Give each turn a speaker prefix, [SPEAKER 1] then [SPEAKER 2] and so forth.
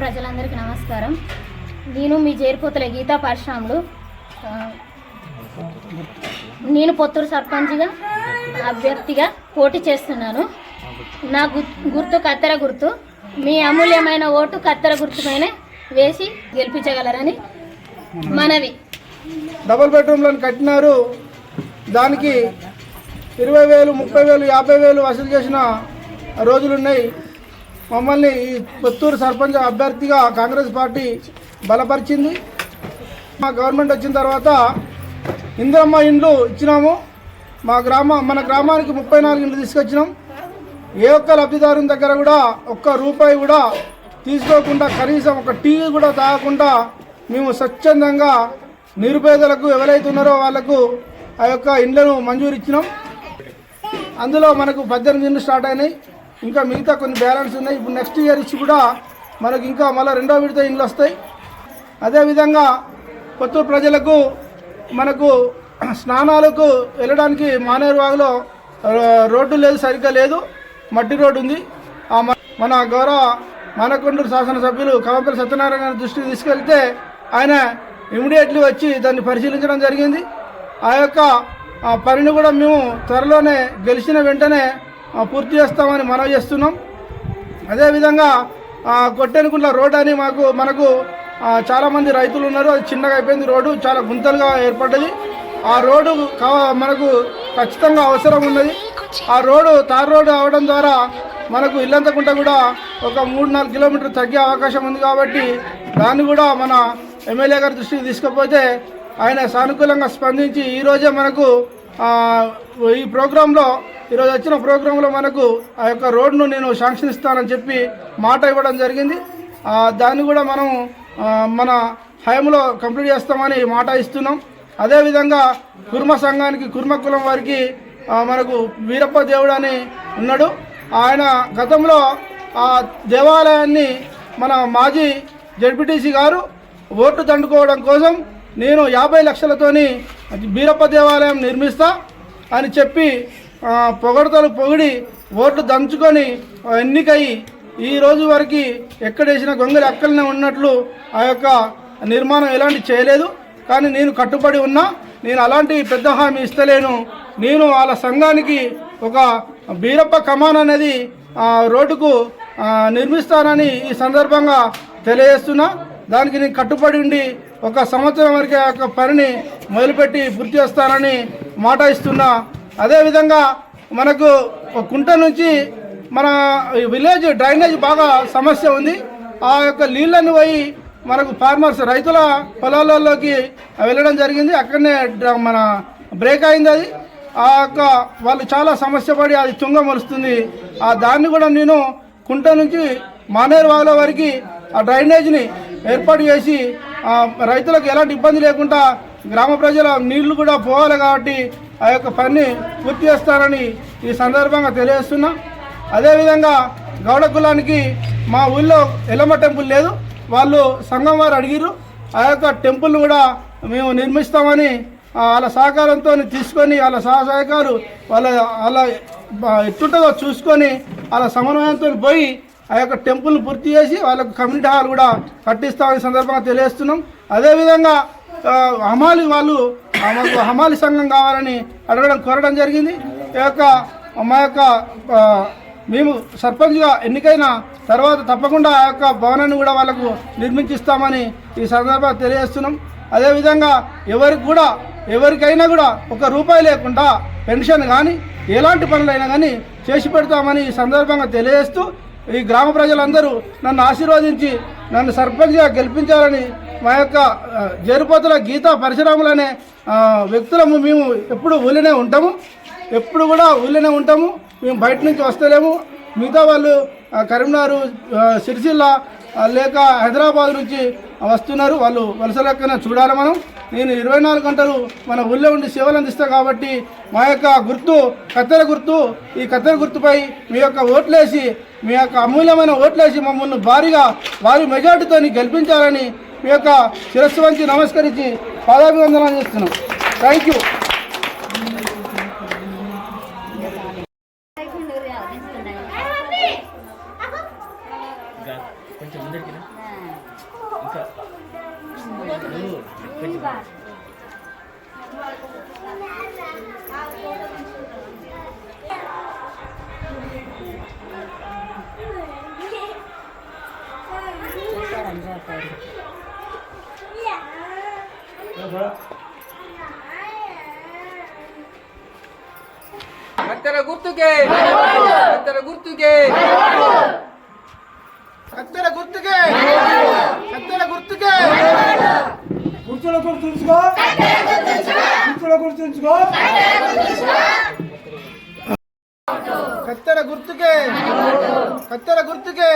[SPEAKER 1] ప్రజలందరికీ నమస్కారం. నేను మీ చేరిపోతల గీతా పరిశ్రమలు నేను పొత్తూరు సర్పంచ్గా అభ్యర్థిగా పోటీ చేస్తున్నాను. నా గుర్తు కత్తెర గుర్తు. మీ అమూల్యమైన ఓటు కత్తెర గుర్తుపైన వేసి గెలిపించగలరని మనవి.
[SPEAKER 2] డబుల్ బెడ్రూమ్లను కట్టినారు. దానికి ఇరవై వేలు ముప్పై వేలు యాభై వేలు వసూలు చేసిన రోజులున్నాయి. మమ్మల్ని ఈ పుత్తూరు సర్పంచ్ అభ్యర్థిగా కాంగ్రెస్ పార్టీ బలపరిచింది. మా గవర్నమెంట్ వచ్చిన తర్వాత ఇందిరమ్మ ఇండ్లు ఇచ్చినాము. మా గ్రామ మన గ్రామానికి ముప్పై నాలుగు ఇండ్లు తీసుకొచ్చినాం. ఏ ఒక్క లబ్ధిదారుని దగ్గర కూడా ఒక్క రూపాయి కూడా తీసుకోకుండా కనీసం ఒక టీ కూడా తాగకుండా మేము స్వచ్ఛందంగా నిరుపేదలకు ఎవరైతే ఉన్నారో వాళ్ళకు ఆ యొక్క ఇండ్లను మంజూరు ఇచ్చినాం. అందులో మనకు పద్దెనిమిది ఇండ్లు స్టార్ట్ అయినాయి. ఇంకా మిగతా కొన్ని బ్యాలెన్స్ ఉన్నాయి. ఇప్పుడు నెక్స్ట్ ఇయర్ ఇచ్చి కూడా మనకు ఇంకా మళ్ళీ రెండో విడత ఇండ్లు వస్తాయి. అదేవిధంగా కొత్తూరు ప్రజలకు మనకు స్నానాలకు వెళ్ళడానికి మానేరు వాగులో రోడ్డు లేదు సరిగ్గా లేదు. మట్టి రోడ్డు ఉంది. ఆ మన గౌరవ మానకొండూరు శాసనసభ్యులు కవంపల్లి సత్యనారాయణ గారి దృష్టికి తీసుకెళ్తే ఆయన ఇమీడియట్లీ వచ్చి దాన్ని పరిశీలించడం జరిగింది. ఆ యొక్క ఆ, పనిని కూడా మేము త్వరలోనే గెలిచిన వెంటనే పూర్తి చేస్తామని మనవి చేస్తున్నాం. అదేవిధంగా ఆ, రోడ్ అని మాకు మనకు చాలామంది రైతులు ఉన్నారు. అది చిన్నగా అయిపోయింది రోడ్డు చాలా గుంతలుగా ఏర్పడ్డది. ఆ రోడ్డు కావ- మనకు ఖచ్చితంగా అవసరం ఉన్నది. ఆ రోడ్డు తార్ రోడ్డు అవడం ద్వారా మనకు ఇల్లంతకుంట కూడా ఒక మూడు నాలుగు కిలోమీటర్లు తగ్గే అవకాశం ఉంది కాబట్టి దాన్ని కూడా మన ఎమ్మెల్యే గారి దృష్టికి తీసుకుపోతే ఆయన సానుకూలంగా స్పందించి ఈరోజే మనకు ఈ ప్రోగ్రాంలో ఈరోజు వచ్చిన ప్రోగ్రాంలో మనకు ఆ యొక్క రోడ్ను నేను శాంక్షన్ ఇస్తానని చెప్పి మాట ఇవ్వడం జరిగింది. దాన్ని కూడా మనం మన హయంలో కంప్లీట్ చేస్తామని మాట ఇస్తున్నాం. అదేవిధంగా కుర్మ సంఘానికి కుర్మ కులం వారికి మనకు వీరప్ప దేవుడు అని ఉన్నాడు. ఆయన గతంలో ఆ దేవాలయాన్ని మన మాజీ జడ్పీటీసీ గారు ఓట్లు దండుకోవడం కోసం నేను యాభై లక్షలతోని బీరప్ప దేవాలయం నిర్మిస్తా అని చెప్పి పొగడతలు పొగిడి ఓట్లు దంచుకొని ఎన్నికయి ఈ రోజు వరకు ఎక్కడేసిన గొంగలి అక్కలనే ఉన్నట్లు ఆ యొక్క నిర్మాణం ఎలాంటి చేయలేదు. కానీ నేను కట్టుబడి ఉన్నా నేను అలాంటి పెద్ద హామీ ఇస్తలేను. నేను వాళ్ళ సంఘానికి ఒక బీరప్ప కమాన్ అనేది రోడ్డుకు నిర్మిస్తానని ఈ సందర్భంగా తెలియజేస్తున్నా. దానికి నేను కట్టుబడి ఉండి ఒక సంవత్సరం వరకు ఆ యొక్క పనిని మొదలుపెట్టి పూర్తి చేస్తానని మాట ఇస్తున్నా. అదేవిధంగా మనకు ఒక కుంట నుంచి మన విలేజ్ డ్రైనేజ్ బాగా సమస్య ఉంది. ఆ యొక్క నీళ్ళను పోయి మనకు ఫార్మర్స్ రైతుల పొలాలలోకి వెళ్ళడం జరిగింది. అక్కడనే డ్ర- మన బ్రేక్ అయింది అది. ఆ యొక్క వాళ్ళు చాలా సమస్య పడి అది తుంగ మరుస్తుంది ఆ దాన్ని కూడా నేను కుంట నుంచి మానేరు వాగుల వరకు ఆ డ్రైనేజ్ని ఏర్పాటు చేసి రైతులకు ఎలాంటి ఇబ్బంది లేకుండా గ్రామ ప్రజల నీళ్ళు కూడా పోవాలి కాబట్టి ఆ యొక్క పని పూర్తి చేస్తారని ఈ సందర్భంగా తెలియజేస్తున్నా. అదేవిధంగా గౌడ కులానికి మా ఊళ్ళో ఎల్లమ్మ టెంపుల్ లేదు. వాళ్ళు సంఘం వారు అడిగిరు ఆ యొక్క టెంపుల్ కూడా మేము నిర్మిస్తామని వాళ్ళ సహకారంతో తీసుకొని వాళ్ళ సహసహకారు వాళ్ళ వాళ్ళ ఎట్టుంటుందో చూసుకొని వాళ్ళ సమన్వయంతో పోయి ఆ యొక్క టెంపుల్ పూర్తి చేసి వాళ్ళకు కమ్యూనిటీ హాల్ కూడా కట్టిస్తామని సందర్భంగా తెలియజేస్తున్నాం. అదేవిధంగా హమాలి వాళ్ళు మాకు హమాలి సంఘం కావాలని అడగడం కోరడం జరిగింది. ఈ యొక్క మా యొక్క మేము సర్పంచ్గా ఎన్నికైన తర్వాత తప్పకుండా ఆ యొక్క భవనాన్ని కూడా వాళ్ళకు నిర్మించిస్తామని ఈ సందర్భంగా తెలియజేస్తున్నాం. అదేవిధంగా ఎవరికి కూడా ఎవరికైనా కూడా ఒక రూపాయి లేకుండా పెన్షన్ కానీ ఎలాంటి పనులైనా కానీ చేసి పెడతామని ఈ సందర్భంగా తెలియజేస్తూ ఈ గ్రామ ప్రజలందరూ నన్ను ఆశీర్వదించి నన్ను సర్పంచ్గా గెలిపించాలని మా యొక్క జరుపతుల గీత గీతా అనే వ్యక్తులము మేము ఎప్పుడు ఊళ్ళనే ఉంటాము. ఎప్పుడు కూడా ఊళ్ళనే ఉంటాము. మేము బయట నుంచి వస్తలేము. మిగతా వాళ్ళు కరీంనగర్ సిరిసిల్ల లేక హైదరాబాద్ నుంచి వస్తున్నారు. వాళ్ళు వలస లెక్కన చూడాలి మనం. నేను ఇరవై నాలుగు గంటలు మన ఊళ్ళో ఉండి సేవలు అందిస్తాను కాబట్టి మా యొక్క గుర్తు కత్తెర గుర్తు ఈ కత్తెర గుర్తుపై మీ యొక్క ఓట్లేసి మీ యొక్క అమూల్యమైన ఓట్లేసి మమ్మల్ని భారీగా భారీ మెజార్టీతో గెలిపించాలని మీ యొక్క శిరస్సు వంచి నమస్కరించి పాదాభివందనాలు చేస్తున్నాం. థ్యాంక్ యూ
[SPEAKER 3] కొంచెం కత్తెర గుర్తుకే. కత్తెర గుర్తుకే.
[SPEAKER 2] కత్తెర గుర్తుకే. కత్తెర గుర్తుకే.
[SPEAKER 4] కుర్చీలో కూర్చుంచుకో కుర్చీలో కూర్చుంచుకో
[SPEAKER 2] కత్తెర గుర్తుకే. కత్తెర గుర్తుకే.